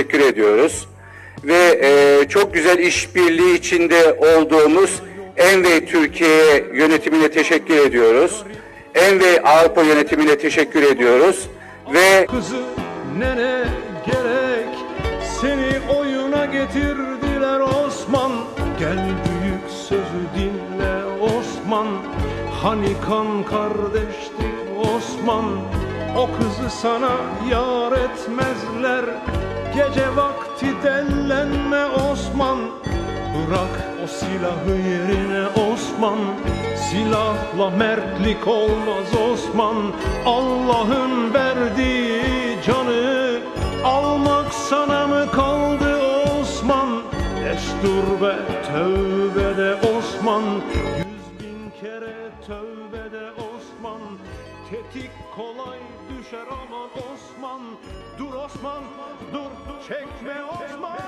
teşekkür ediyoruz. Ve e, çok güzel işbirliği içinde olduğumuz Envey Türkiye yönetimine teşekkür ediyoruz. Envey Avrupa yönetimine teşekkür ediyoruz. Ve Kızı nene gerek Seni oyuna getirdiler Osman Gel büyük sözü dinle Osman Hani kan kardeştik Osman O kızı sana yar etmezler Gece vakti dellenme Osman. Bırak o silahı yerine Osman. Silahla mertlik olmaz Osman. Allah'ın verdiği canı Almak sana mı kaldı Osman? Destur ve tövbe de Osman. Yüz bin kere tövbe de Osman. Tetik kolay düşer aman Osman Dur Osman dur çekme Osman